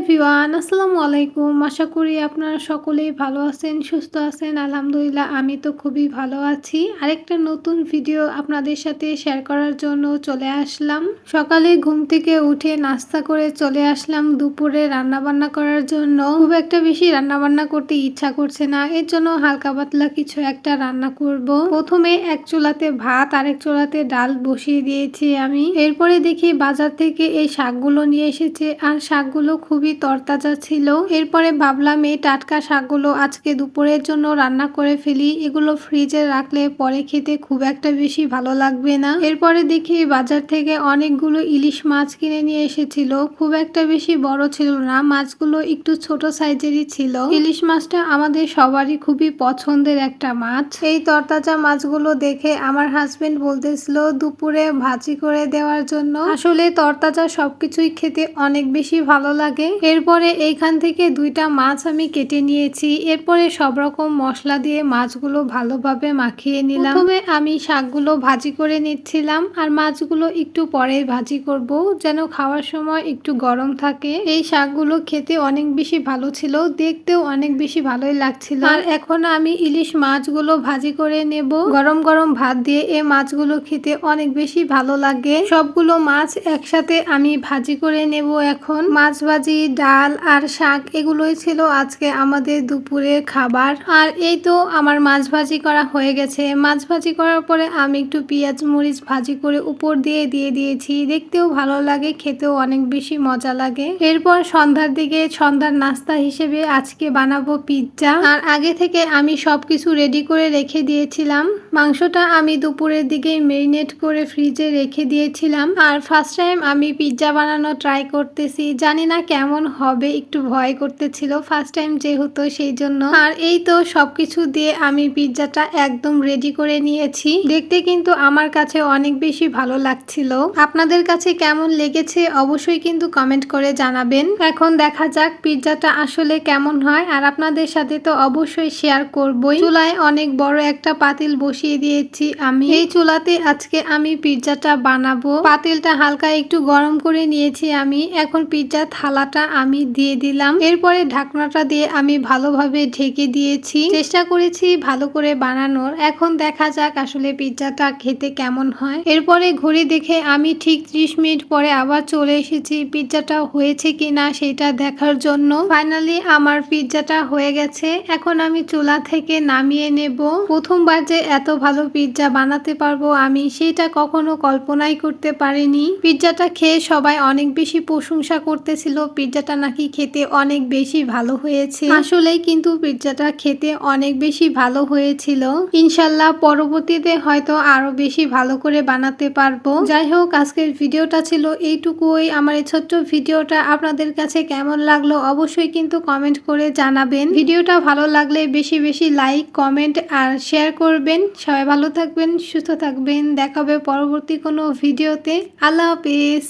Everyone, আসসালামু আলাইকুম। আশা করি আপনারা সকলেই ভালো আছেন, সুস্থ আছেন। আলহামদুলিল্লাহ, আমি তো খুবই ভালো আছি। আরেকটা নতুন ভিডিও আপনাদের সাথে শেয়ার করার জন্য চলে আসলাম। সকালে ঘুম থেকে উঠে নাস্তা করে চলে আসলাম দুপুরে রান্না বান্না করার জন্য। খুব একটা বেশি রান্না বান্না করতে ইচ্ছা করছে না। এর জন্য হালকা পাতলা কিছু একটা রান্না করব। প্রথমে এক চুলাতে ভাত, আরেক চুলাতে ডাল বসিয়ে দিয়েছি আমি। এরপরে দেখি বাজার থেকে এই শাকগুলো নিয়ে এসেছে। আর শাকগুলো খুবই তরতাজা ছিল। এরপরে ভাবলাম এই টাটকা শাকগুলো আজকে দুপুরের জন্য রান্না করে ফেলি। এগুলো ফ্রিজে রাখলে পরে খেতে খুব একটা বেশি ভালো লাগবে না। এরপরে দেখি বাজার থেকে অনেকগুলো ইলিশ মাছ কিনে নিয়ে এসেছিল। খুব একটা বেশি বড় ছিল না, মাছগুলো একটু ছোট সাইজেরই ছিল। ইলিশ মাছটা আমাদের সবারই খুবই পছন্দের একটা মাছ। এই তরতাজা মাছগুলো দেখে আমার হাজবেন্ড বলতেছিল দুপুরে ভাজি করে দেওয়ার জন্য। আসলে তরতাজা সবকিছুই খেতে অনেক বেশি ভালো লাগে। এরপরে এইখান থেকে দুইটা মাছ আমি কেটে নিয়েছি। এরপরে সব রকম মশলা দিয়ে মাছগুলো ভালোভাবে মাখিয়ে নিলাম। প্রথমে আমি শাকগুলো ভাজি করে নিচ্ছিলাম আর মাছগুলো একটু পরে ভাজি করব যেন খাওয়ার সময় একটু গরম থাকে। এই শাকগুলো খেতে অনেক বেশি ভালো ছিল, দেখতেও অনেক বেশি ভালোই লাগছিল। আর এখন আমি ইলিশ মাছগুলো ভাজি করে নেব। গরম গরম ভাত দিয়ে এই মাছগুলো খেতে অনেক বেশি ভালো লাগে। সবগুলো মাছ একসাথে আমি ভাজি করে নেব এখন। মাছ ভাজি ডাল আর শাক এগুলোই ছিল আজকে আমাদের দুপুরের খাবার। আর এই তো আমার মাছ ভাজি করা হয়ে গেছে। মাছ ভাজি করার পরে আমি একটু পেঁয়াজ মরিচ ভাজি করে উপর দিয়ে দিয়ে দিয়েছি। দেখতেও ভালো লাগে, খেতেও অনেক বেশি মজা লাগে। এরপর সন্ধ্যার দিকে সন্ধ্যার নাস্তা হিসেবে আজকে বানাবো পিৎজা। আর আগে থেকে আমি সবকিছু রেডি করে রেখে দিয়েছিলাম। মাংসটা আমি দুপুরের দিকে মেরিনেট করে ফ্রিজে রেখে দিয়েছিলাম। আর ফার্স্ট টাইম আমি পিৎজা বানানো ট্রাই করতেছি। জানি না কেমন হবে, একটু ভয় করতেছিল ফার্স্ট টাইম যেহেতু সেই জন্য। আর এই তো সবকিছু দিয়ে আমি পিৎজাটা একদম রেডি করে নিয়েছি। দেখতে কিন্তু আমার কাছে অনেক বেশি ভালো লাগছিল। আপনাদের কাছে কেমন লেগেছে অবশ্যই কিন্তু কমেন্ট করে জানাবেন। এখন দেখা যাক পিৎজাটা আসলে কেমন হয়। আর আপনাদের সাথে তো অবশ্যই শেয়ার করবই। চুলায় অনেক বড় একটা পাতিল বসিয়ে দিয়েছি আমি। এই চুলাতে আজকে আমি পিৎজাটা বানাবো। পাতিলটা হালকা একটু গরম করে নিয়েছি আমি। এখন পিৎজা থালাটা আমি দিয়ে দিলাম। এরপরে ঢাকনাটা দিয়ে আমি ভালোভাবে ঢেকে দিয়েছি। চেষ্টা করেছি ভালো করে বানানোর। এখন দেখা যাক আসলে পিৎজাটা খেতে কেমন হয়। এরপরে ঘড়ি দেখে আমি ঠিক ত্রিশ মিনিট পরে আবার চলে এসেছি। পিৎজাটা হয়েছে কিনা সেটা দেখার জন্য। ফাইনালি আমার পিৎজাটা হয়ে গেছে। এখন আমি চুলা থেকে নামিয়ে নেব। প্রথমবার যে এত ভালো পিৎজা বানাতে পারব আমি সেটা কখনো কল্পনাই করতে পারিনি। পিৎজাটা খেয়ে সবাই অনেক বেশি প্রশংসা করতেছিল। পিৎজাটা নাকি খেতে অনেক বেশি ভালো হয়েছে। আসলেই কিন্তু পিৎজাটা খেতে অনেক বেশি ভালো হয়েছিল। ইনশাল্লাহ পরবর্তীতে হয়তো আরও বেশি ভালো করে বানাতে পারব। যাই হোক, আজকের ভিডিওটা ছিল এইটুকুই। আমার এই ছোট্ট ভিডিওটা আপনাদের কাছে কেমন লাগল অবশ্যই কিন্তু কমেন্ট করে জানাবেন। ভিডিওটা ভালো লাগলে বেশি বেশি লাইক, কমেন্ট আর শেয়ার করবেন। সবাই ভালো থাকবেন, সুস্থ থাকবেন। দেখাবে পরবর্তী কোনো ভিডিওতে। আল্লাহ হাফিজ।